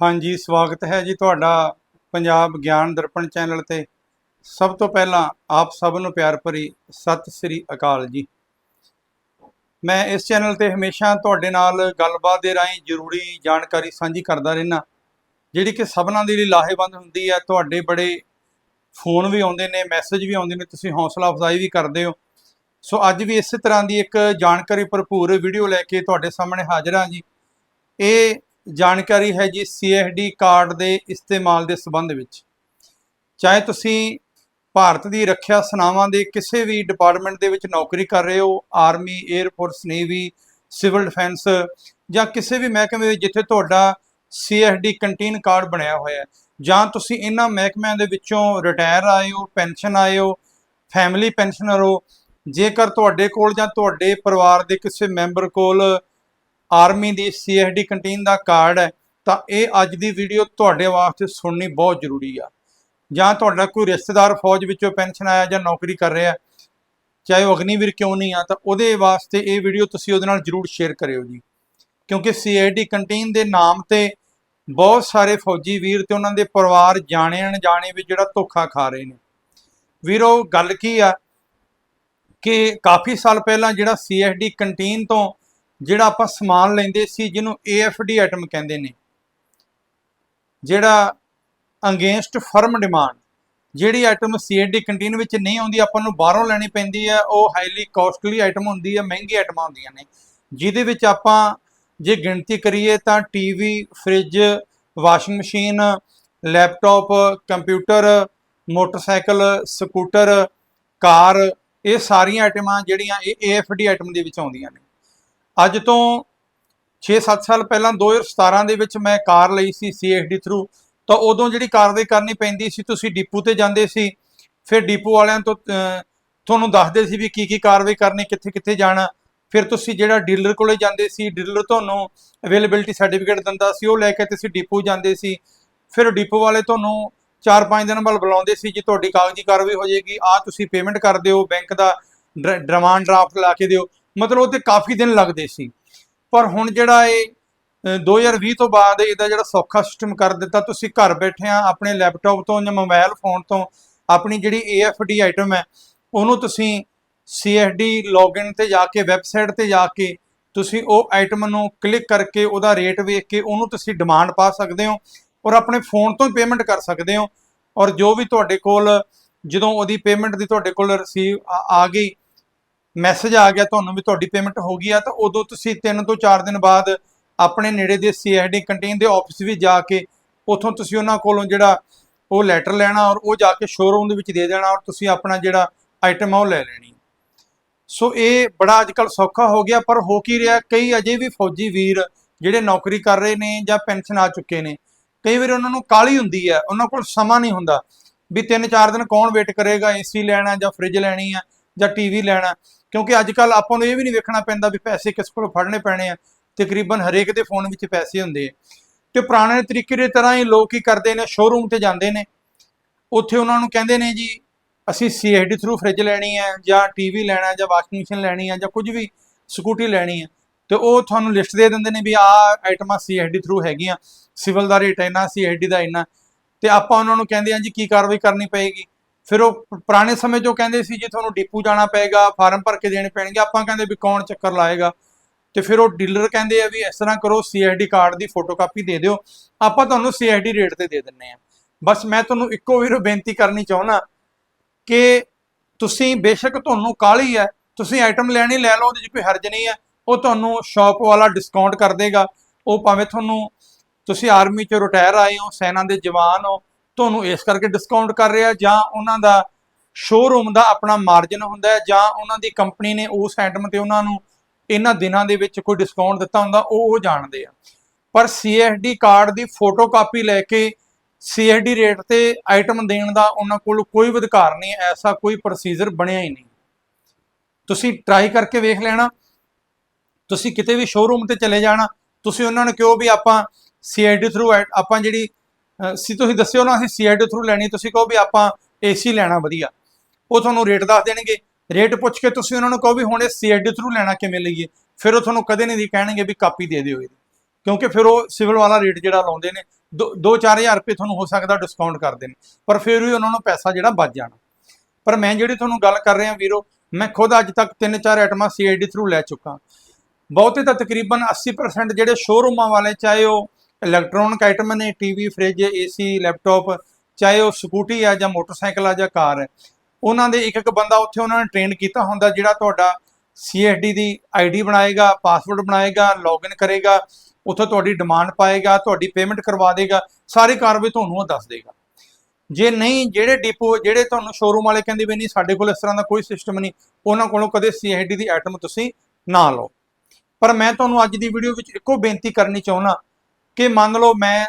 ਹਾਂਜੀ, ਸਵਾਗਤ ਹੈ ਜੀ ਤੁਹਾਡਾ ਪੰਜਾਬ ਗਿਆਨ ਦਰਪਣ ਚੈਨਲ ਤੇ। ਸਭ ਤੋਂ ਪਹਿਲਾਂ ਆਪ ਸਭ ਨੂੰ ਪਿਆਰ ਭਰੀ ਸਤਿ ਸ੍ਰੀ ਅਕਾਲ ਜੀ। ਮੈਂ ਇਸ ਚੈਨਲ ਤੇ ਹਮੇਸ਼ਾ ਤੁਹਾਡੇ ਨਾਲ ਗੱਲਬਾਤ ਦੇ ਰਾਹੀਂ ਜ਼ਰੂਰੀ ਜਾਣਕਾਰੀ ਸਾਂਝੀ ਕਰਦਾ ਰਹਿਣਾ ਜਿਹੜੀ ਕਿ ਸਭਨਾਂ ਦੇ ਲਈ ਲਾਹੇਵੰਦ ਹੁੰਦੀ ਹੈ, ਤੁਹਾਡੇ ਬੜੇ ਫੋਨ ਵੀ ਆਉਂਦੇ ਨੇ, ਮੈਸੇਜ ਵੀ ਆਉਂਦੇ ਨੇ, ਤੁਸੀਂ ਹੌਸਲਾ ਅਫਜ਼ਾਈ ਵੀ ਕਰਦੇ ਹੋ। ਸੋ ਅੱਜ ਵੀ ਇਸੇ ਤਰ੍ਹਾਂ ਦੀ ਇੱਕ ਜਾਣਕਾਰੀ ਭਰਪੂਰ ਵੀਡੀਓ ਲੈ ਕੇ ਤੁਹਾਡੇ ਸਾਹਮਣੇ ਹਾਜ਼ਰ ਹਾਂ ਜੀ। ਇਹ ਜਾਣਕਾਰੀ ਹੈ ਜੀ ਸੀਐਸਡੀ ਕਾਰਡ ਦੇ ਇਸਤੇਮਾਲ ਦੇ ਸੰਬੰਧ ਵਿੱਚ। ਚਾਹੇ ਤੁਸੀਂ ਭਾਰਤ ਦੀ ਰੱਖਿਆ ਸੈਨਾਵਾਂ ਦੇ ਕਿਸੇ ਵੀ ਡਿਪਾਰਟਮੈਂਟ ਦੇ ਵਿੱਚ ਨੌਕਰੀ ਕਰ ਰਹੇ ਹੋ army air force navy civil defence ਜਾਂ ਕਿਸੇ ਵੀ ਮਹਿਕਮੇ ਵਿੱਚ ਜਿੱਥੇ ਤੁਹਾਡਾ ਸੀਐਸਡੀ ਕੰਟੀਨ ਕਾਰਡ ਬਣਿਆ ਹੋਇਆ ਹੈ, ਜਾਂ ਤੁਸੀਂ ਇਹਨਾਂ ਮਹਿਕਮਿਆਂ ਦੇ ਵਿੱਚੋਂ ਰਿਟਾਇਰ ਆਏ ਹੋ ਪੈਨਸ਼ਨ ਆਏ ਹੋ ਫੈਮਿਲੀ ਪੈਨਸ਼ਨਰ ਹੋ, ਜੇਕਰ ਤੁਹਾਡੇ ਕੋਲ ਜਾਂ ਤੁਹਾਡੇ ਪਰਿਵਾਰ ਦੇ ਕਿਸੇ ਮੈਂਬਰ ਕੋਲ ਆਰਮੀ ਦੀ ਸੀਐਸਡੀ ਕੰਟੀਨ ਦਾ ਕਾਰਡ ਹੈ, ਤਾਂ ਇਹ ਅੱਜ ਦੀ ਵੀਡੀਓ ਤੁਹਾਡੇ ਵਾਸਤੇ ਸੁਣਨੀ ਬਹੁਤ ਜ਼ਰੂਰੀ ਆ। ਜਾਂ ਤੁਹਾਡਾ ਕੋਈ ਰਿਸ਼ਤੇਦਾਰ ਫੌਜ ਵਿੱਚੋਂ ਪੈਨਸ਼ਨ ਆਇਆ ਜਾਂ ਨੌਕਰੀ ਕਰ ਰਿਹਾ, ਚਾਹੇ ਉਹ ਅਗਨੀਵੀਰ ਕਿਉਂ ਨਹੀਂ ਆ, ਤਾਂ ਉਹਦੇ ਵਾਸਤੇ ਇਹ ਵੀਡੀਓ ਤੁਸੀਂ ਉਹਦੇ ਨਾਲ ਜ਼ਰੂਰ ਸ਼ੇਅਰ ਕਰਿਓ ਜੀ। ਕਿਉਂਕਿ ਸੀਆਈਡੀ ਕੰਟੀਨ ਦੇ ਨਾਮ ਤੇ ਬਹੁਤ ਸਾਰੇ ਫੌਜੀ ਵੀਰ ਤੇ ਉਹਨਾਂ ਦੇ ਪਰਿਵਾਰ ਜਾਣੇ ਅਣਜਾਣੇ ਵੀ ਜਿਹੜਾ ਧੋਖਾ ਖਾ ਰਹੇ ਨੇ। ਵੀਰੋ, ਗੱਲ ਕੀ ਆ ਕਿ ਕਾਫੀ ਸਾਲ ਪਹਿਲਾਂ ਜਿਹੜਾ ਸੀਐਸਡੀ ਕੰਟੀਨ ਤੋਂ ਜਿਹੜਾ ਆਪਾਂ ਸਮਾਨ ਲੈਂਦੇ ਸੀ, ਜਿਹਨੂੰ ਏਐਫਡੀ ਆਈਟਮ ਕਹਿੰਦੇ ਨੇ। ਜਿਹੜਾ ਅਗੇਂਸਟ ਫਰਮ ਡਿਮਾਂਡ ਜਿਹੜੀ ਆਈਟਮ ਸੀਐਸਡੀ ਕੰਟੀਨ ਵਿੱਚ ਨਹੀਂ ਆਉਂਦੀ, ਆਪਾਂ ਨੂੰ ਬਾਹਰੋਂ ਲੈਣੀ ਪੈਂਦੀ ਹੈ, ਉਹ ਹਾਈਲੀ ਕਾਸਟਲੀ ਆਈਟਮ ਹੁੰਦੀ ਹੈ, ਮਹਿੰਗੀ ਆਈਟਮਾਂ ਹੁੰਦੀਆਂ ਨੇ। ਜਿਹਦੇ ਵਿੱਚ ਆਪਾਂ ਜੇ ਗਿਣਤੀ ਕਰੀਏ ਤਾਂ TV fridge washing machine laptop computer motorcycle scooter car ਇਹ ਸਾਰੀਆਂ ਆਈਟਮਾਂ ਜਿਹੜੀਆਂ ਇਹ ਏਐਫਡੀ ਆਈਟਮ ਦੇ ਵਿੱਚ ਆਉਂਦੀਆਂ ਨੇ। ਅੱਜ ਤੋਂ 6-7 ਸਾਲ ਪਹਿਲਾਂ 2017 ਦੇ ਵਿੱਚ ਮੈਂ ਕਾਰ ਲਈ ਸੀ ਸੀਐਸਡੀ ਥਰੂ, ਤਾਂ ਉਦੋਂ ਜਿਹੜੀ ਕਾਰਵਾਈ ਕਰਨੀ ਪੈਂਦੀ ਸੀ, ਤੁਸੀਂ ਡਿਪੂ ਤੇ ਜਾਂਦੇ ਸੀ, ਫਿਰ ਡਿਪੂ ਵਾਲਿਆਂ ਤੋਂ ਤੁਹਾਨੂੰ ਦੱਸਦੇ ਸੀ ਵੀ ਕੀ ਕੀ ਕਾਰਵਾਈ ਕਰਨੀ, ਕਿੱਥੇ ਕਿੱਥੇ ਜਾਣਾ, ਫਿਰ ਤੁਸੀਂ ਜਿਹੜਾ ਡੀਲਰ ਕੋਲੇ ਜਾਂਦੇ ਸੀ, ਡੀਲਰ ਤੁਹਾਨੂੰ ਅਵੇਲੇਬਿਲਟੀ ਸਰਟੀਫਿਕੇਟ ਦਿੰਦਾ ਸੀ, ਉਹ ਲੈ ਕੇ ਤੁਸੀਂ ਡਿਪੂ ਜਾਂਦੇ ਸੀ, ਫਿਰ ਡਿਪੂ ਵਾਲੇ ਤੁਹਾਨੂੰ 4-5 ਦਿਨ ਬਾਅਦ ਬੁਲਾਉਂਦੇ ਸੀ ਜੀ, ਤੁਹਾਡੀ ਕਾਗਜ਼ੀ ਕਾਰਵਾਈ ਹੋ ਜਾਏਗੀ ਆ ਤੁਸੀਂ ਪੇਮੈਂਟ ਕਰ ਦਿਓ ਬੈਂਕ ਦਾ ਡਿਮਾਂਡ ਡਰਾਫਟ ਲਾ ਕੇ ਦਿਓ ਮਤਲਬ ਉਹ ਤੇ ਕਾਫੀ ਦਿਨ ਲੱਗਦੇ ਸੀ। ਪਰ ਹੁਣ ਜਿਹੜਾ ਇਹ ਅ, 2020 ਤੋਂ ਬਾਅਦ ਇਹਦਾ ਜਿਹੜਾ ਸੌਖਾ ਸਿਸਟਮ ਕਰ ਦਿੱਤਾ ਤੁਸੀਂ ਘਰ ਬੈਠਿਆਂ ਆਪਣੇ ਲੈਪਟਾਪ ਤੋਂ ਜਾਂ ਮੋਬਾਈਲ ਫੋਨ ਤੋਂ ਆਪਣੀ ਜਿਹੜੀ AFD ਆਈਟਮ ਹੈ ਉਹਨੂੰ ਤੁਸੀਂ CSD ਲੌਗਇਨ ਤੇ ਜਾ ਕੇ ਵੈਬਸਾਈਟ ਤੇ ਜਾ ਕੇ ਤੁਸੀਂ ਉਹ ਆਈਟਮ ਨੂੰ ਕਲਿੱਕ ਕਰਕੇ ਉਹਦਾ ਰੇਟ ਵੇਖ ਕੇ ਉਹਨੂੰ ਤੁਸੀਂ ਡਿਮਾਂਡ ਪਾ ਸਕਦੇ ਹੋ ਔਰ ਆਪਣੇ ਫੋਨ ਤੋਂ ਹੀ ਪੇਮੈਂਟ ਕਰ ਸਕਦੇ ਹੋ। ਔਰ ਜੋ ਵੀ ਤੁਹਾਡੇ ਕੋਲ ਜਦੋਂ ਉਹਦੀ ਪੇਮੈਂਟ ਦੀ ਤੁਹਾਡੇ ਕੋਲ ਰਸੀਵ ਆ ਗਈ ਮੈਸੇਜ ਆ ਗਿਆ ਤੁਹਾਨੂੰ ਵੀ ਤੁਹਾਡੀ ਪੇਮੈਂਟ ਹੋ ਗਈ ਆ, ਤਾਂ ਉਦੋਂ ਤੁਸੀਂ 3 ਤੋਂ 4 ਦਿਨ ਬਾਅਦ ਆਪਣੇ ਨੇੜੇ ਦੇ ਸੀਆਈਡੀ ਕੰਟੀਨ ਦੇ ਆਫਿਸ ਵੀ ਜਾ ਕੇ ਉਥੋਂ ਤੁਸੀਂ ਉਹਨਾਂ ਕੋਲੋਂ ਜਿਹੜਾ ਉਹ ਲੈਟਰ ਲੈਣਾ ਔਰ ਉਹ ਜਾ ਕੇ ਸ਼ੋਰੂਮ ਦੇ ਵਿੱਚ ਦੇ ਦੇਣਾ ਔਰ ਤੁਸੀਂ ਆਪਣਾ ਜਿਹੜਾ ਆਈਟਮ ਆ ਉਹ ਲੈ ਲੈਣੀ। ਸੋ ਇਹ ਬੜਾ ਅੱਜਕੱਲ ਸੌਖਾ ਹੋ ਗਿਆ, ਪਰ ਹੋ ਕੀ ਰਿਹਾ, ਕਈ ਅਜੇ ਵੀ ਫੌਜੀ ਵੀਰ ਜਿਹੜੇ ਨੌਕਰੀ ਕਰ ਰਹੇ ਨੇ ਜਾਂ ਪੈਨਸ਼ਨ ਆ ਚੁੱਕੇ ਨੇ, ਕਈ ਵਾਰ ਉਹਨਾਂ ਨੂੰ ਕਾਲੀ ਹੁੰਦੀ ਹੈ ਉਹਨਾਂ ਕੋਲ ਸਮਾਂ ਨਹੀਂ ਹੁੰਦਾ ਵੀ 3-4 ਦਿਨ ਕੌਣ ਵੇਟ ਕਰੇਗਾ ਏਸੀ ਲੈਣਾ ਜਾਂ ਫ੍ਰਿਜ ਲੈਣੀ ਆ ਜਾਂ ਟੀਵੀ ਲੈਣਾ। ਕਿਉਂਕਿ ਅੱਜ ਅੱਜਕੱਲ ਆਪਾਂ ਨੂੰ ਇਹ ਵੀ ਨਹੀਂ ਵੇਖਣਾ ਪੈਂਦਾ ਵੀ ਪੈਸੇ ਕਿਸ ਕੋਲ ਫੜਨੇ ਪੈਣੇ ਆ। ਤਕਰੀਬਨ ਹਰੇਕ ਦੇ ਫੋਨ ਵਿੱਚ ਪੈਸੇ ਹੁੰਦੇ ਆ। ਤੇ ਪੁਰਾਣੇ ਤਰੀਕੇ ਦੇ ਤਰ੍ਹਾਂ ਹੀ ਲੋਕ ਕੀ ਕਰਦੇ ਨੇ ਸ਼ੋਰੂਮ ਤੇ ਜਾਂਦੇ ਨੇ। ਉੱਥੇ ਉਹਨਾਂ ਨੂੰ ਕਹਿੰਦੇ ਨੇ ਜੀ, ਅਸੀਂ ਸੀਐਸਡੀ ਥਰੂ ਫ੍ਰਿਜ ਲੈਣੀ ਹੈ ਜਾਂ ਟੀਵੀ ਲੈਣਾ ਜਾਂ ਵਾਸ਼ਿੰਗ ਮਸ਼ੀਨ ਲੈਣੀ ਹੈ ਜਾਂ ਕੁਝ ਵੀ ਸਕੂਟੀ ਲੈਣੀ ਹੈ ਤੇ ਉਹ ਤੁਹਾਨੂੰ ਲਿਸਟ ਦੇ ਦਿੰਦੇ ਨੇ ਵੀ ਆਹ ਆਈਟਮਾਂ ਸੀਐਸਡੀ ਥਰੂ ਹੈਗੀਆਂ। ਸਿਵਲ ਦਾ ਰੇਟ ਇੰਨਾ ਸੀਐਸਡੀ ਦਾ ਇੰਨਾ। ਤੇ ਆਪਾਂ ਉਹਨਾਂ ਨੂੰ ਕਹਿੰਦੇ ਆ ਜੀ, ਕੀ ਕਾਰਵਾਈ ਕਰਨੀ ਪਏਗੀ? ਫਿਰ ਉਹ ਪੁਰਾਣੇ ਸਮੇਂ 'ਚ ਉਹ ਕਹਿੰਦੇ ਸੀ ਜੇ ਤੁਹਾਨੂੰ ਡਿਪੂ ਜਾਣਾ ਪਏਗਾ, ਫਾਰਮ ਭਰ ਕੇ ਦੇਣੇ ਪੈਣਗੇ, ਆਪਾਂ ਕਹਿੰਦੇ ਵੀ ਕੌਣ ਚੱਕਰ ਲਾਏਗਾ? ਤੇ ਫਿਰ ਉਹ ਡੀਲਰ ਕਹਿੰਦੇ ਆ ਵੀ ਇਸ ਤਰ੍ਹਾਂ ਕਰੋ ਸੀਐਸਡੀ ਕਾਰਡ ਦੀ ਫੋਟੋਕਾਪੀ ਦੇ ਦਿਓ, ਆਪਾਂ ਤੁਹਾਨੂੰ ਸੀਐਸਡੀ ਰੇਟ ਤੇ ਦੇ ਦਿੰਨੇ ਆ। ਬਸ ਮੈਂ ਤੁਹਾਨੂੰ ਇੱਕੋ ਵੀਰ ਬੇਨਤੀ ਕਰਨੀ ਚਾਹੁੰਦਾ ਕਿ ਤੁਸੀਂ ਬੇਸ਼ੱਕ ਤੁਹਾਨੂੰ ਕਾਹਲੀ ਹੈ ਤੁਸੀਂ ਆਈਟਮ ਲੈਣੀ ਲੈ ਲਓ, ਉਹਦੇ 'ਚ ਕੋਈ ਹਰਜ ਨਹੀਂ ਹੈ ਉਹ ਤੁਹਾਨੂੰ ਸ਼ਾਪ ਵਾਲਾ ਡਿਸਕਾਊਂਟ ਕਰ ਦੇਗਾ। ਉਹ ਭਾਵੇਂ ਤੁਹਾਨੂੰ ਤੁਸੀਂ ਆਰਮੀ 'ਚ ਰਿਟਾਇਰ ਆਏ ਹੋ, ਸੈਨਾ ਦੇ ਜਵਾਨ ਹੋ ਤੁਹਾਨੂੰ ਇਸ ਕਰਕੇ ਡਿਸਕਾਊਂਟ ਕਰ ਰਿਹਾ, ਜਾਂ ਉਹਨਾਂ ਦਾ ਸ਼ੋਰੂਮ ਦਾ ਆਪਣਾ ਮਾਰਜਨ ਹੁੰਦਾ ਹੈ, ਜਾਂ ਉਹਨਾਂ ਦੀ ਕੰਪਨੀ ਨੇ ਉਸ ਆਈਟਮ ਤੇ ਉਹਨਾਂ ਨੂੰ ਇਹਨਾਂ ਦਿਨਾਂ ਦੇ ਵਿੱਚ ਕੋਈ ਡਿਸਕਾਊਂਟ ਦਿੱਤਾ ਹੁੰਦਾ, ਉਹ ਉਹ ਜਾਣਦੇ ਆ। ਪਰ CSD ਕਾਰਡ ਦੀ ਫੋਟੋ ਕਾਪੀ ਲੈ ਕੇ CSD ਰੇਟ ਤੇ ਆਈਟਮ ਦੇਣ ਦਾ ਉਹਨਾਂ ਕੋਲ ਕੋਈ ਅਧਿਕਾਰ ਨਹੀਂ, ਐਸਾ ਕੋਈ ਪ੍ਰੋਸੀਜਰ ਬਣਿਆ ਹੀ ਨਹੀਂ। ਤੁਸੀਂ ਟਰਾਈ ਕਰਕੇ ਵੇਖ ਲੈਣਾ। ਤੁਸੀਂ ਕਿਤੇ ਵੀ ਸ਼ੋਰੂਮ ਤੇ ਚਲੇ ਜਾਣਾ, ਤੁਸੀਂ ਉਹਨਾਂ ਨੂੰ ਕਿਹਾ ਵੀ ਆਪਾਂ CSD ਥਰੂ ਆਪਾਂ ਜਿਹੜੀ ਸੀ, ਤੁਸੀਂ ਦੱਸਿਓ ਨਾ, ਅਸੀਂ CSD ਥਰੂ ਲੈਣੀ, ਤੁਸੀਂ ਕਹੋ ਵੀ ਆਪਾਂ AC ਲੈਣਾ ਵਧੀਆ। ਉਹ ਤੁਹਾਨੂੰ ਰੇਟ ਦੱਸ ਦੇਣਗੇ। ਰੇਟ ਪੁੱਛ ਕੇ ਤੁਸੀਂ ਉਹਨਾਂ ਨੂੰ ਕਹੋ ਵੀ ਹੁਣ ਇਹ CSD ਥਰੂ ਲੈਣਾ ਕਿਵੇਂ ਲਈਏ। ਫਿਰ ਉਹ ਤੁਹਾਨੂੰ ਕਦੇ ਨਹੀਂ ਦੀ ਕਹਿਣਗੇ ਵੀ ਕਾਪੀ ਦੇ ਦਿਓ ਇਹਦੀ। ਕਿਉਂਕਿ ਫਿਰ ਉਹ ਸਿਵਲ ਵਾਲਾ ਰੇਟ ਜਿਹੜਾ ਲਾਉਂਦੇ ਨੇ 2-4000 ਰੁਪਏ ਤੁਹਾਨੂੰ ਹੋ ਸਕਦਾ ਡਿਸਕਾਊਂਟ ਕਰ ਦੇਣ। ਪਰ ਫਿਰ ਵੀ ਉਹਨਾਂ ਨੂੰ ਪੈਸਾ ਜਿਹੜਾ ਬਚ ਜਾਣਾ। ਪਰ ਮੈਂ ਜਿਹੜੀ ਤੁਹਾਨੂੰ ਗੱਲ ਕਰ ਰਿਹਾ ਵੀਰੋ, ਮੈਂ ਖੁਦ ਅੱਜ ਤੱਕ 3-4 ਆਈਟਮਾਂ ਸੀਆਈਡੀ ਥਰੂ ਲੈ ਚੁੱਕਾ। ਬਹੁਤੇ ਤਾਂ ਤਕਰੀਬਨ 80% ਜਿਹੜੇ ਸ਼ੋਰੂਮਾਂ ਵਾਲੇ, ਚਾਹੇ ਉਹ ਇਲੈਕਟ੍ਰੋਨਿਕ ਆਈਟਮ ਨੇ ਟੀਵੀ ਫ੍ਰਿਜ, ਏਸੀ, ਲੈਪਟਾਪ, ਚਾਹੇ ਉਹ ਸਕੂਟੀ ਆ ਜਾਂ ਮੋਟਰਸਾਈਕਲ ਆ ਜਾਂ ਕਾਰ ਹੈ ਉਹਨਾਂ ਦੇ ਇੱਕ ਇੱਕ ਬੰਦਾ ਉੱਥੇ ਉਹਨਾਂ ਨੇ ਟ੍ਰੇਨ ਕੀਤਾ ਹੁੰਦਾ ਜਿਹੜਾ ਤੁਹਾਡਾ ਸੀਐਸਡੀ ਦੀ ਆਈਡੀ ਬਣਾਏਗਾ, ਪਾਸਵਰਡ ਬਣਾਏਗਾ, ਲੌਗਇਨ ਕਰੇਗਾ, ਉੱਥੇ ਤੁਹਾਡੀ ਡਿਮਾਂਡ ਪਾਏਗਾ, ਤੁਹਾਡੀ ਪੇਮੈਂਟ ਕਰਵਾ ਦੇਗਾ, ਸਾਰੀ ਕਾਰਵਾਈ ਤੁਹਾਨੂੰ ਉਹ ਦੱਸ ਦੇਗਾ। ਜੇ ਨਹੀਂ, ਜਿਹੜੇ ਡਿਪੋ, ਜਿਹੜੇ ਤੁਹਾਨੂੰ ਸ਼ੋਰੂਮ ਵਾਲੇ ਕਹਿੰਦੇ ਵੀ ਨਹੀਂ, ਸਾਡੇ ਕੋਲ ਇਸ ਤਰ੍ਹਾਂ ਦਾ ਕੋਈ ਸਿਸਟਮ ਨਹੀਂ, ਉਹਨਾਂ ਕੋਲੋਂ ਕਦੇ ਸੀਆਈਡੀ ਦੀ ਆਈਟਮ ਤੁਸੀਂ ਨਾ ਲਓ। ਪਰ ਮੈਂ ਤੁਹਾਨੂੰ ਅੱਜ ਦੀ ਵੀਡੀਓ ਵਿੱਚ ਇੱਕੋ ਬੇਨਤੀ ਕਰਨੀ ਚਾਹੁੰਦਾ ਕਿ ਮੰਨ ਲਓ ਮੈਂ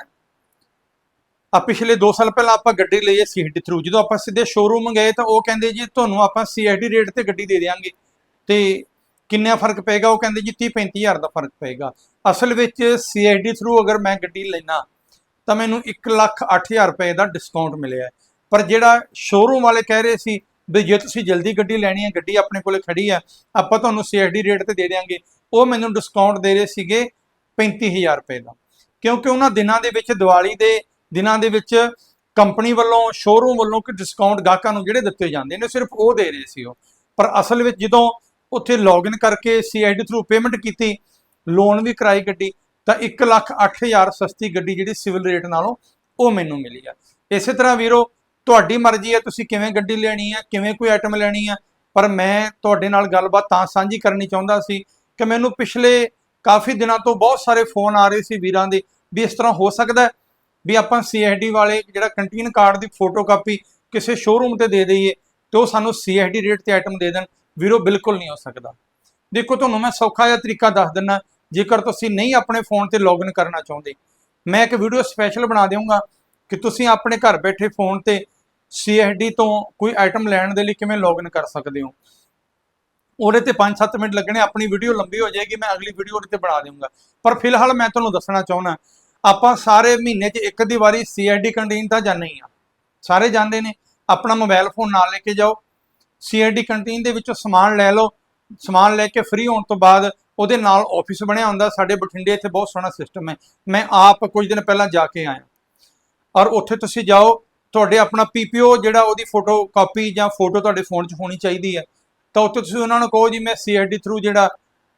ਆ ਪਿਛਲੇ 2 ਸਾਲ ਪਹਿਲਾਂ ਆਪਾਂ ਗੱਡੀ ਲਈ ਹੈ ਸੀਆਈਡੀ ਥਰੂ ਜਦੋਂ ਆਪਾਂ ਸਿੱਧੇ ਸ਼ੋਰੂਮ ਗਏ ਤਾਂ ਉਹ ਕਹਿੰਦੇ ਜੀ ਤੁਹਾਨੂੰ ਆਪਾਂ ਸੀਆਈਡੀ ਰੇਟ ਤੇ ਗੱਡੀ ਦੇ ਦੇਵਾਂਗੇ ਤੇ ਕਿੰਨਾ ਫ਼ਰਕ ਪਏਗਾ? ਉਹ ਕਹਿੰਦੇ ਜੀ 30 35000 ਦਾ ਫ਼ਰਕ ਪਏਗਾ। ਅਸਲ ਵਿੱਚ ਸੀਆਈਡੀ ਥਰੂ ਅਗਰ ਮੈਂ ਗੱਡੀ ਲੈਣਾ ਤਾਂ ਮੈਨੂੰ 1 ਲੱਖ 8000 ਰੁਪਏ ਦਾ ਡਿਸਕਾਊਂਟ ਮਿਲਿਆ। ਪਰ ਜਿਹੜਾ ਸ਼ੋਰੂਮ ਵਾਲੇ ਕਹਿ ਰਹੇ ਸੀ ਵੀ ਜੇ ਤੁਸੀਂ ਜਲਦੀ ਗੱਡੀ ਲੈਣੀ ਹੈ, ਗੱਡੀ ਆਪਣੇ ਕੋਲੇ ਖੜੀ ਹੈ, ਆਪਾਂ ਤੁਹਾਨੂੰ ਸੀਆਈਡੀ ਰੇਟ ਤੇ ਦੇ ਦੇਵਾਂਗੇ ਉਹ ਮੈਨੂੰ ਡਿਸਕਾਊਂਟ ਦੇ ਰਹੇ ਸੀਗੇ 35000 ਰੁਪਏ ਦਾ। ਕਿਉਂਕਿ ਉਹਨਾਂ ਦਿਨਾਂ ਦੇ ਵਿੱਚ, ਦੀਵਾਲੀ ਦੇ ਦਿਨਾਂ ਦੇ ਵਿੱਚ ਕੰਪਨੀ ਵੱਲੋਂ ਸ਼ੋਰੂਮ ਵੱਲੋਂ ਕਿ ਡਿਸਕਾਊਂਟ ਗਾਹਕਾਂ ਨੂੰ ਜਿਹੜੇ ਦਿੱਤੇ ਜਾਂਦੇ ਨੇ, ਸਿਰਫ ਉਹ ਦੇ ਰਹੇ ਸੀ ਉਹ। ਪਰ ਅਸਲ ਵਿੱਚ ਜਦੋਂ ਉੱਥੇ ਲੌਗਇਨ ਕਰਕੇ ਸੀਆਈਡੀ ਥਰੂ ਪੇਮੈਂਟ ਕੀਤੀ ਲੋਨ ਵੀ ਕਰਾਈ ਗੱਡੀ, ਤਾਂ 1 ਲੱਖ 8000 ਸਸਤੀ ਗੱਡੀ ਜਿਹੜੀ ਸਿਵਲ ਰੇਟ ਨਾਲੋਂ ਉਹ ਮੈਨੂੰ ਮਿਲੀ ਆ। ਇਸੇ ਤਰ੍ਹਾਂ ਵੀਰੋ, ਤੁਹਾਡੀ ਮਰਜ਼ੀ ਹੈ ਤੁਸੀਂ ਕਿਵੇਂ ਗੱਡੀ ਲੈਣੀ ਹੈ ਕਿਵੇਂ ਕੋਈ ਆਈਟਮ ਲੈਣੀ ਹੈ ਪਰ ਮੈਂ ਤੁਹਾਡੇ ਨਾਲ ਗੱਲਬਾਤ ਤਾਂ ਸਾਂਝੀ ਕਰਨੀ ਚਾਹੁੰਦਾ ਸੀ ਕਿ ਮੈਨੂੰ ਪਿਛਲੇ ਕਾਫੀ ਦਿਨਾਂ ਤੋਂ ਬਹੁਤ ਸਾਰੇ ਫੋਨ ਆ ਰਹੇ ਸੀ ਵੀਰਾਂ ਦੇ ਵੀ ਇਸ ਤਰ੍ਹਾਂ ਹੋ ਸਕਦਾ ਵੀ ਆਪਾਂ ਸੀਐਸਡੀ ਵਾਲੇ ਜਿਹੜਾ ਕੰਟੀਨ ਕਾਰਡ ਦੀ ਫੋਟੋਕਾਪੀ ਕਿਸੇ ਸ਼ੋਰੂਮ ਤੇ ਦੇ ਦਈਏ ਤੇ ਉਹ ਸਾਨੂੰ ਸੀਐਸਡੀ ਰੇਟ ਤੇ ਆਈਟਮ ਦੇ ਦੇਣ, ਵੀਰੋ, ਬਿਲਕੁਲ ਨਹੀਂ ਹੋ ਸਕਦਾ। ਦੇਖੋ, ਤੁਹਾਨੂੰ ਮੈਂ ਸੌਖਾ ਜਿਹਾ ਤਰੀਕਾ ਦੱਸ ਦਿੰਨਾ, ਜੇਕਰ ਤੁਸੀਂ ਨਹੀਂ ਆਪਣੇ ਫੋਨ ਤੇ ਲੌਗਇਨ ਕਰਨਾ ਚਾਹੁੰਦੇ, ਮੈਂ ਇੱਕ ਵੀਡੀਓ ਸਪੈਸ਼ਲ ਬਣਾ ਦੇਵਾਂਗਾ ਕਿ ਤੁਸੀਂ ਆਪਣੇ ਘਰ ਬੈਠੇ ਫੋਨ ਤੇ ਸੀਐਸਡੀ ਤੋਂ ਕੋਈ ਆਈਟਮ ਲੈਣ ਦੇ ਲਈ ਕਿਵੇਂ ਲੌਗਇਨ ਕਰ ਸਕਦੇ ਹੋ। ਉਹਦੇ ਤੇ 5-7 ਮਿੰਟ ਲੱਗਣੇ, ਆਪਣੀ ਵੀਡੀਓ ਲੰਬੀ ਹੋ ਜਾਏਗੀ, ਮੈਂ ਅਗਲੀ ਵੀਡੀਓ ਉਹਦੇ ਤੇ ਬਣਾ ਦੇਵਾਂਗਾ। ਪਰ ਫਿਲਹਾਲ ਮੈਂ ਤੁਹਾਨੂੰ ਦੱਸਣਾ ਚਾਹੁੰਦਾ, ਆਪਾਂ ਸਾਰੇ ਮਹੀਨੇ 'ਚ ਇੱਕ ਦੀ ਵਾਰੀ ਸੀਆਈਡੀ ਕੰਟੀਨ ਤਾਂ ਜਾਂਦੇ ਹੀ ਆ। ਸਾਰੇ ਜਾਂਦੇ ਨੇ, ਆਪਣਾ ਮੋਬਾਈਲ ਫੋਨ ਨਾਲ ਲੈ ਕੇ ਜਾਓ ਸੀਆਈਡੀ ਕੰਟੀਨ ਦੇ ਵਿੱਚੋਂ ਸਮਾਨ ਲੈ ਲਓ, ਸਮਾਨ ਲੈ ਕੇ ਫ੍ਰੀ ਹੋਣ ਤੋਂ ਬਾਅਦ ਉਹਦੇ ਨਾਲ ਆਫਿਸ ਬਣਿਆ ਹੁੰਦਾ, ਸਾਡੇ ਬਠਿੰਡੇ ਇੱਥੇ ਬਹੁਤ ਸੋਹਣਾ ਸਿਸਟਮ ਹੈ। ਮੈਂ ਆਪ ਕੁਝ ਦਿਨ ਪਹਿਲਾਂ ਜਾ ਕੇ ਆਇਆ। ਔਰ ਉੱਥੇ ਤੁਸੀਂ ਜਾਓ, ਤੁਹਾਡੇ ਆਪਣਾ ਪੀਪੀਓ ਜਿਹੜਾ ਉਹਦੀ ਫੋਟੋ ਕਾਪੀ ਜਾਂ ਫੋਟੋ ਤੁਹਾਡੇ ਫੋਨ 'ਚ ਹੋਣੀ ਚਾਹੀਦੀ ਹੈ। ਤਾਂ ਉੱਥੇ ਤੁਸੀਂ ਉਹਨਾਂ ਨੂੰ ਕਹੋ ਜੀ, ਮੈਂ ਸੀਆਈਡੀ ਥਰੂ ਜਿਹੜਾ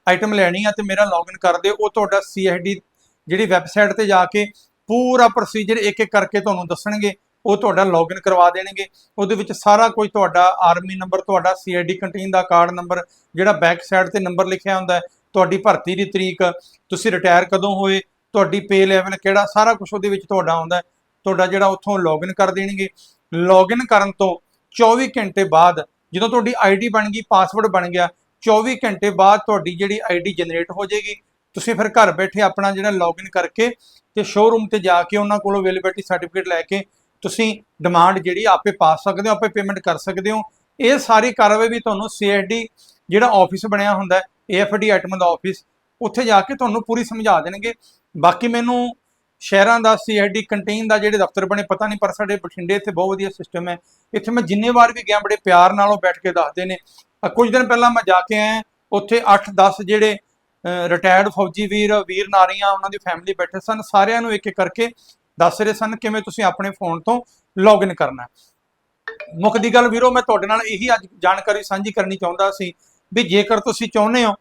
ਆਈਟਮ ਲੈਣੀ ਆ ਤੇ ਮੇਰਾ ਲੌਗਇਨ ਕਰ ਦਿਓ, ਉਹ ਤੁਹਾਡਾ ਸੀਆਈਡੀ ਜਿਹੜੀ ਵੈਬਸਾਈਟ ਤੇ ਜਾ ਕੇ ਪੂਰਾ ਪ੍ਰੋਸੀਜਰ ਇੱਕ ਇੱਕ ਕਰਕੇ ਤੁਹਾਨੂੰ ਦੱਸਣਗੇ, ਉਹ ਤੁਹਾਡਾ ਲੌਗਇਨ ਕਰਵਾ ਦੇਣਗੇ। ਉਹਦੇ ਵਿੱਚ ਸਾਰਾ ਕੁਝ ਤੁਹਾਡਾ ਆਰਮੀ ਨੰਬਰ ਤੁਹਾਡਾ ਸੀਆਈਡੀ ਕੰਟੀਨ ਦਾ ਕਾਰਡ ਨੰਬਰ ਜਿਹੜਾ ਬੈਕ ਸਾਈਡ ਤੇ ਨੰਬਰ ਲਿਖਿਆ ਹੁੰਦਾ ਹੈ, ਤੁਹਾਡੀ ਭਰਤੀ ਦੀ ਤਰੀਕ, ਤੁਸੀਂ ਰਿਟਾਇਰ ਕਦੋਂ ਹੋਏ, ਤੁਹਾਡੀ ਪੇ ਲੈਵਲ ਕਿਹੜਾ, ਸਾਰਾ ਕੁਝ ਉਹਦੇ ਵਿੱਚ ਤੁਹਾਡਾ ਆਉਂਦਾ ਤੁਹਾਡਾ ਜਿਹੜਾ ਉੱਥੋਂ ਲੌਗਇਨ ਕਰ ਦੇਣਗੇ। ਲੌਗਇਨ ਕਰਨ ਤੋਂ 24 ਘੰਟੇ ਬਾਅਦ ਜਦੋਂ ਤੁਹਾਡੀ ਆਈਡੀ ਬਣ ਗਈ ਪਾਸਵਰਡ ਬਣ ਗਿਆ 24 ਘੰਟੇ ਬਾਅਦ ਤੁਹਾਡੀ ਜਿਹੜੀ ਆਈਡੀ ਜਨਰੇਟ ਹੋ ਜਾਏਗੀ। ਤੁਸੀਂ ਫਿਰ ਘਰ ਬੈਠੇ ਆਪਣਾ ਜਿਹੜਾ ਲੌਗਇਨ ਕਰਕੇ ਤੇ ਸ਼ੋਰੂਮ ਤੇ ਜਾ ਕੇ ਉਹਨਾਂ ਕੋਲੋਂ ਅਵੇਲੇਬਿਲਟੀ ਸਰਟੀਫਿਕੇਟ ਲੈ ਕੇ ਤੁਸੀਂ ਡਿਮਾਂਡ ਜਿਹੜੀ ਆਪੇ ਪਾ ਸਕਦੇ ਹੋ, ਆਪੇ ਪੇਮੈਂਟ ਕਰ ਸਕਦੇ ਹੋ। ਇਹ ਸਾਰੀ ਕਾਰਵਾਈ ਵੀ ਤੁਹਾਨੂੰ ਸੀਐਸਡੀ ਜਿਹੜਾ ਆਫਿਸ ਬਣਿਆ ਹੁੰਦਾ ਹੈ ਏਐਫਡੀ ਆਈਟਮ ਦਾ ਆਫਿਸ ਉੱਥੇ ਜਾ ਕੇ ਤੁਹਾਨੂੰ ਪੂਰੀ ਸਮਝਾ ਦੇਣਗੇ। ਬਾਕੀ ਮੈਨੂੰ ਸ਼ਹਿਰਾਂ ਦਾ ਸੀਐਸਡੀ ਕੰਟੇਨ ਦਾ ਜਿਹੜੇ ਦਫ਼ਤਰ ਬਣੇ, ਪਤਾ ਨਹੀਂ, ਪਰ ਸਾਡੇ ਬਠਿੰਡੇ ਇੱਥੇ ਬਹੁਤ ਵਧੀਆ ਸਿਸਟਮ ਹੈ। ਇੱਥੇ ਮੈਂ ਜਿੰਨੇ ਵਾਰ ਵੀ ਗਿਆ, ਬੜੇ ਪਿਆਰ ਨਾਲ ਉਹ ਬੈਠ ਕੇ ਦੱਸਦੇ ਨੇ। ਕੁਝ ਦਿਨ ਪਹਿਲਾਂ ਮੈਂ ਜਾ ਕੇ ਆਇਆ, ਉੱਥੇ 8-10 ਜਿਹੜੇ ਰਿਟਾਇਰਡ ਫੌਜੀ ਵੀਰ ਵੀਰ ਨਾਰੀਆਂ, ਉਹਨਾਂ ਦੀ ਫੈਮਿਲੀ ਬੈਠੇ ਸਨ, ਸਾਰਿਆਂ ਨੂੰ ਇੱਕ ਇੱਕ ਕਰਕੇ ਦੱਸ ਰਹੇ ਸਨ ਕਿਵੇਂ ਤੁਸੀਂ ਆਪਣੇ ਫੋਨ ਤੋਂ ਲੌਗਇਨ ਕਰਨਾ ਮੁੱਖ ਦੀ ਗੱਲ ਵੀਰੋ, ਮੈਂ ਤੁਹਾਡੇ ਨਾਲ ਇਹੀ ਅੱਜ ਜਾਣਕਾਰੀ ਸਾਂਝੀ ਕਰਨੀ ਚਾਹੁੰਦਾ ਸੀ ਵੀ ਜੇਕਰ ਤੁਸੀਂ ਚਾਹੁੰਦੇ ਹੋ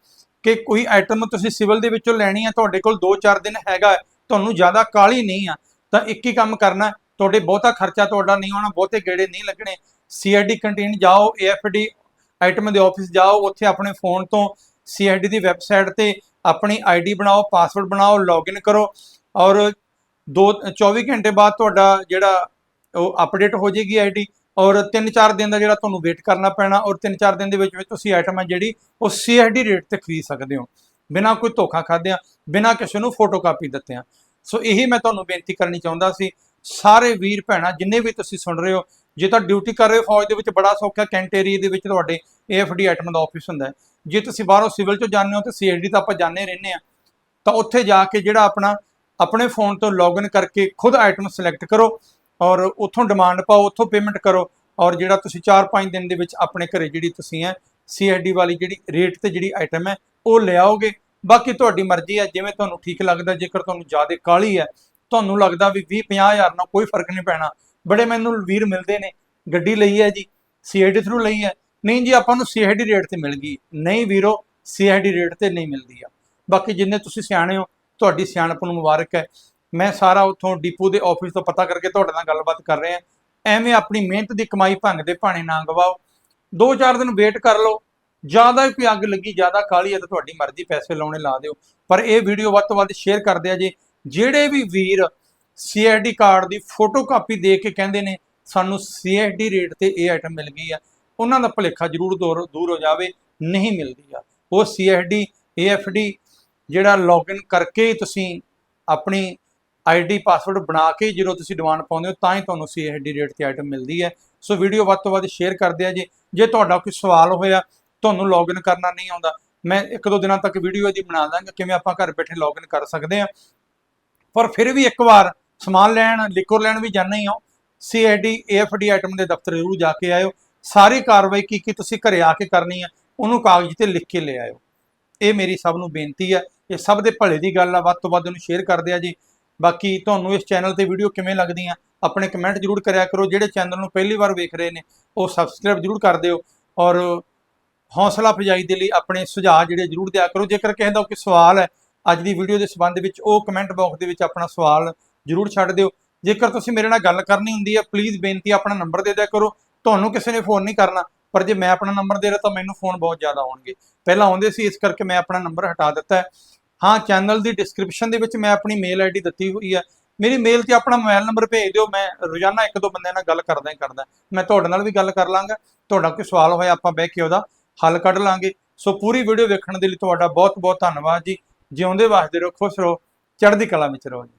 ਕਿ ਕੋਈ ਆਈਟਮ ਤੁਸੀਂ ਸਿਵਲ ਦੇ ਵਿੱਚੋਂ ਲੈਣੀ ਹੈ, ਤੁਹਾਡੇ ਕੋਲ 2-4 ਦਿਨ ਹੈਗਾ ਤੁਹਾਨੂੰ ਜ਼ਿਆਦਾ ਕਾਲੀ ਨਹੀਂ ਆ, ਤਾਂ ਇੱਕ ਹੀ ਕੰਮ ਕਰਨਾ ਤੁਹਾਡੇ ਬਹੁਤਾ ਖਰਚਾ ਤੁਹਾਡਾ ਨਹੀਂ ਹੋਣਾ ਬਹੁਤੇ ਗੇੜੇ ਨਹੀਂ ਲੱਗਣੇ ਸੀਆਈਡੀ ਕੰਟੀਨ ਜਾਓ ਏਐਫਡੀ ਆਈਟਮ ਦੇ ਆਫਿਸ ਜਾਓ, ਉੱਥੇ ਆਪਣੇ ਫੋਨ ਤੋਂ ਸੀਆਈਡੀ ਦੀ ਵੈਬਸਾਈਟ ਤੇ ਆਪਣੀ ਆਈਡੀ ਬਣਾਓ ਪਾਸਵਰਡ ਬਣਾਓ ਲੌਗਇਨ ਕਰੋ ਔਰ ਦੋ 24 ਘੰਟੇ ਬਾਅਦ ਤੁਹਾਡਾ ਜਿਹੜਾ ਉਹ ਅਪਡੇਟ ਹੋ ਜਾਏਗੀ ਆਈਡੀ ਔਰ 3-4 ਦਿਨ ਦਾ ਜਿਹੜਾ ਤੁਹਾਨੂੰ ਵੇਟ ਕਰਨਾ ਪੈਣਾ ਔਰ 3-4 ਦਿਨ ਦੇ ਵਿੱਚ ਵਿੱਚ ਤੁਸੀਂ ਆਈਟਮ ਹੈ ਜਿਹੜੀ ਉਹ ਸੀਆਈਡੀ ਰੇਟ ਤੇ ਖਰੀਦ ਸਕਦੇ ਹੋ। ਬਿਨਾਂ ਕੋਈ ਧੋਖਾ ਖਾਦਿਆਂ ਬਿਨਾਂ ਕਿਸੇ ਨੂੰ ਫੋਟੋਕਾਪੀ ਦਿੱਤਿਆਂ ਸੋ ਇਹੀ ਮੈਂ ਤੁਹਾਨੂੰ ਬੇਨਤੀ ਕਰਨੀ ਚਾਹੁੰਦਾ ਸੀ, ਸਾਰੇ ਵੀਰ ਭੈਣਾਂ, ਜਿੰਨੇ ਵੀ ਤੁਸੀਂ ਸੁਣ ਰਹੇ ਹੋ, ਜੇ ਤਾਂ ਡਿਊਟੀ ਕਰ ਰਹੇ ਹੋ ਫੌਜ ਦੇ ਵਿੱਚ, ਬੜਾ ਸੌਖਾ ਕੈਂਟ ਏਰੀਆ ਦੇ ਵਿੱਚ ਤੁਹਾਡੇ ਏਐਫਡੀ ਆਈਟਮ ਦਾ ਆਫਿਸ ਹੁੰਦਾ ਹੈ। ਜੇ ਤੁਸੀਂ ਬਾਹਰੋਂ ਸਿਵਲ ਚੋਂ ਜਾਂਦੇ ਹੋ ਤੇ ਸੀਆਈਡੀ ਤਾਂ ਆਪਾਂ ਜਾਣੇ ਰਹਿੰਦੇ ਆ ਤਾਂ ਉੱਥੇ ਜਾ ਕੇ ਜਿਹੜਾ ਆਪਣਾ, ਆਪਣੇ ਫੋਨ ਤੋਂ ਲੌਗਇਨ ਕਰਕੇ ਖੁਦ ਆਈਟਮ ਸਿਲੈਕਟ ਕਰੋ ਔਰ ਉੱਥੋਂ ਡਿਮਾਂਡ ਪਾਓ, ਉੱਥੋਂ ਪੇਮੈਂਟ ਕਰੋ ਔਰ ਜਿਹੜਾ ਤੁਸੀਂ 4-5 ਦਿਨ ਦੇ ਵਿੱਚ ਆਪਣੇ ਘਰੇ ਜਿਹੜੀ ਤੁਸੀਂ ਹੈ ਸੀਆਈਡੀ ਵਾਲੀ ਜਿਹੜੀ ਰੇਟ ਤੇ ਜਿਹੜੀ ਆਈਟਮ ਹੈ, ਉਹ ਲਿਆਓਗੇ ਬਾਕੀ ਤੁਹਾਡੀ ਮਰਜ਼ੀ ਹੈ, ਜਿਵੇਂ ਤੁਹਾਨੂੰ ਠੀਕ ਲੱਗਦਾ, ਜੇਕਰ ਤੁਹਾਨੂੰ ਜ਼ਿਆਦਾ ਕਾਲੀ ਹੈ, ਤੁਹਾਨੂੰ ਲੱਗਦਾ ਵੀ 20 50000 ਨਾਲ ਕੋਈ ਫ਼ਰਕ ਨਹੀਂ ਪੈਣਾ। ਬੜੇ ਮੈਨੂੰ ਵੀਰ ਮਿਲਦੇ ਨੇ, ਗੱਡੀ ਲਈ ਹੈ ਜੀ ਸੀਆਈਡੀ ਥਰੂ ਲਈ ਹੈ। ਨਹੀਂ ਜੀ, ਆਪਾਂ ਨੂੰ ਸੀਆਈਡੀ ਰੇਟ ਤੇ ਮਿਲ ਗਈ। ਨਹੀਂ ਵੀਰੋ ਸੀਆਈਡੀ ਰੇਟ ਤੇ ਨਹੀਂ ਮਿਲਦੀ ਆ। ਬਾਕੀ ਜਿੰਨੇ ਤੁਸੀਂ ਸਿਆਣੇ ਹੋ, ਤੁਹਾਡੀ ਸਿਆਣਪ ਨੂੰ ਮੁਬਾਰਕ ਹੈ। ਮੈਂ ਸਾਰਾ ਉੱਥੋਂ ਡਿਪੂ ਦੇ ਆਫਿਸ ਤੋਂ ਪਤਾ ਕਰਕੇ ਤੁਹਾਡੇ ਨਾਲ ਗੱਲਬਾਤ ਕਰ ਰਿਹਾ। ਐਵੇਂ ਆਪਣੀ ਮਿਹਨਤ ਦੀ ਕਮਾਈ ਭੰਗ ਦੇ ਭਾਣੇ ਨਾ ਗਵਾਓ। ਦੋ ਚਾਰ ਦਿਨ ਵੇਟ ਕਰ ਲਓ। ਜ਼ਿਆਦਾ ਕੋਈ ਅੱਗ ਲੱਗੀ, ਜ਼ਿਆਦਾ ਕਾਲੀ ਹੈ ਤਾਂ ਤੁਹਾਡੀ ਮਰਜ਼ੀ ਪੈਸੇ ਲਾਉਣੇ ਲਾ ਦਿਓ। ਪਰ ਇਹ ਵੀਡੀਓ ਵੱਧ ਤੋਂ ਵੱਧ ਸ਼ੇਅਰ ਕਰਦੇ ਆ ਜੇ। ਜਿਹੜੇ ਵੀ ਵੀਰ ਸੀਆਈਡੀ ਕਾਰਡ ਦੀ ਫੋਟੋ ਕਾਪੀ ਦੇ ਕੇ ਕਹਿੰਦੇ ਨੇ, ਸਾਨੂੰ ਸੀਆਈਡੀ ਰੇਟ ਤੇ ਇਹ ਆਈਟਮ ਮਿਲ ਗਈ ਆ। ਉਹਨਾਂ ਦਾ ਭੁਲੇਖਾ ਜ਼ਰੂਰ ਦੂਰ ਦੂਰ ਹੋ ਜਾਵੇ, ਨਹੀਂ ਮਿਲਦੀ ਆ। ਉਹ ਸੀਆਈਡੀ ਏਐਫਡੀ ਜਿਹੜਾ ਲੌਗਇਨ ਕਰਕੇ ਹੀ ਤੁਸੀਂ ਆਪਣੀ ਆਈਡੀ ਪਾਸਵਰਡ ਬਣਾ ਕੇ ਜਦੋਂ ਤੁਸੀਂ ਡਿਮਾਂਡ ਪਾਉਂਦੇ ਹੋ, ਤਾਂ ਹੀ ਤੁਹਾਨੂੰ ਸੀਆਈਡੀ ਰੇਟ ਤੇ ਆਈਟਮ ਮਿਲਦੀ ਹੈ। ਸੋ ਵੀਡੀਓ ਵੱਧ ਤੋਂ ਵੱਧ ਸ਼ੇਅਰ ਕਰਦੇ ਆ ਜੀ। ਜੇ ਤੁਹਾਡਾ ਕੋਈ ਸਵਾਲ ਹੋਇਆ ਤੁਹਾਨੂੰ ਲੌਗਇਨ ਕਰਨਾ ਨਹੀਂ ਆਉਂਦਾ। ਮੈਂ ਇੱਕ ਦੋ ਦਿਨਾਂ ਤੱਕ ਵੀਡੀਓ ਇਹਦੀ ਬਣਾ ਦਾਂਗਾ, ਕਿਵੇਂ ਆਪਾਂ ਘਰ ਬੈਠੇ ਲੌਗਇਨ ਕਰ ਸਕਦੇ ਹਾਂ। ਪਰ ਫਿਰ ਵੀ ਇੱਕ ਵਾਰ ਸਮਾਨ ਲੈਣ ਲਿਕਵਰ ਲੈਣ ਵੀ ਜਾਣਾ ਹੀ ਹੋ ਸੀਆਈਡੀ ਏਐਫਡੀ ਆਈਟਮ ਦੇ ਦਫ਼ਤਰ ਜ਼ਰੂਰ ਜਾ ਕੇ ਆਇਓ। ਸਾਰੀ ਕਾਰਵਾਈ ਕੀ ਕੀ ਤੁਸੀਂ ਘਰੇ ਆ ਕੇ ਕਰਨੀ ਆ, ਉਹਨੂੰ ਕਾਗਜ਼ ਤੇ ਲਿਖ ਕੇ ਲੈ ਆਇਓ। ਇਹ ਮੇਰੀ ਸਭ ਨੂੰ ਬੇਨਤੀ ਹੈ ਇਹ ਸਭ ਦੇ ਭਲੇ ਦੀ ਗੱਲ ਆ, ਵੱਧ ਤੋਂ ਵੱਧ ਉਹਨੂੰ ਸ਼ੇਅਰ ਕਰਦੇ ਆ ਜੀ। ਬਾਕੀ ਤੁਹਾਨੂੰ ਇਸ ਚੈਨਲ ਤੇ ਵੀਡੀਓ ਕਿਵੇਂ ਲੱਗਦੀਆਂ ਆਪਣੇ ਕਮੈਂਟ ਜ਼ਰੂਰ ਕਰਿਆ ਕਰੋ। ਜਿਹੜੇ ਚੈਨਲ ਨੂੰ ਪਹਿਲੀ ਵਾਰ ਵੇਖ ਰਹੇ ਨੇ, ਉਹ ਸਬਸਕ੍ਰਾਈਬ ਜ਼ਰੂਰ ਕਰ ਦਿਓ। ਔਰ ਹੌਸਲਾ ਅਫਜ਼ਾਈ ਦੇ ਲਈ ਆਪਣੇ ਸੁਝਾਅ ਜਿਹੜੇ ਜ਼ਰੂਰ ਦਿਆ ਕਰੋ। ਜੇਕਰ ਕਿਸੇ ਦਾ ਕੋਈ ਸਵਾਲ ਹੈ, ਅੱਜ ਦੀ ਵੀਡੀਓ ਦੇ ਸੰਬੰਧ ਵਿੱਚ ਉਹ ਕਮੈਂਟ ਬਾਕਸ ਦੇ ਵਿੱਚ ਆਪਣਾ ਸਵਾਲ ਜ਼ਰੂਰ ਛੱਡ ਦਿਓ। ਜੇਕਰ ਤੁਸੀਂ ਮੇਰੇ ਨਾਲ ਗੱਲ ਕਰਨੀ ਹੁੰਦੀ ਹੈ ਪਲੀਜ਼ ਬੇਨਤੀ ਆਪਣਾ ਨੰਬਰ ਦੇ ਦਿਆ ਕਰੋ। ਤੁਹਾਨੂੰ ਕਿਸੇ ਨੇ ਫੋਨ ਨਹੀਂ ਕਰਨਾ, ਪਰ ਜੇ ਮੈਂ ਆਪਣਾ ਨੰਬਰ ਦੇ ਰਿਹਾ ਤਾਂ ਮੈਨੂੰ ਫੋਨ ਬਹੁਤ ਜ਼ਿਆਦਾ ਆਉਣਗੇ। ਪਹਿਲਾਂ ਆਉਂਦੇ ਸੀ, ਇਸ ਕਰਕੇ ਮੈਂ ਆਪਣਾ ਨੰਬਰ ਹਟਾ ਦਿੱਤਾ ਹੈ। ਹਾਂ ਚੈਨਲ ਦੀ ਡਿਸਕ੍ਰਿਪਸ਼ਨ ਦੇ ਵਿੱਚ ਮੈਂ ਆਪਣੀ ਮੇਲ ਆਈਡੀ ਦਿੱਤੀ ਹੋਈ ਹੈ। ਮੇਰੀ ਮੇਲ ਤੇ ਆਪਣਾ ਮੋਬਾਈਲ ਨੰਬਰ ਭੇਜ ਦਿਓ। ਮੈਂ ਰੋਜ਼ਾਨਾ ਇੱਕ ਦੋ ਬੰਦਿਆਂ ਨਾਲ ਗੱਲ ਕਰਦਾ ਹੀ ਕਰਦਾ। ਮੈਂ ਤੁਹਾਡੇ ਨਾਲ ਵੀ ਗੱਲ ਕਰ ਲਾਂਗਾ। ਤੁਹਾਡਾ ਕੋਈ ਸਵਾਲ ਹੋਇਆ, ਆਪਾਂ ਬਹਿ ਕੇ ਉਹਦਾ ਹੱਲ ਕੱਢ ਲਾਂਗੇ। ਸੋ ਪੂਰੀ ਵੀਡੀਓ ਵੇਖਣ ਦੇ ਲਈ ਤੁਹਾਡਾ ਬਹੁਤ ਬਹੁਤ ਧੰਨਵਾਦ ਜੀ। ਜਿਉਂਦੇ ਵਾਸਤੇ ਰਹੋ, ਖੁਸ਼ ਰਹੋ, ਚੜ੍ਹਦੀ ਕਲਾ ਵਿੱਚ ਰਹੋ ਜੀ।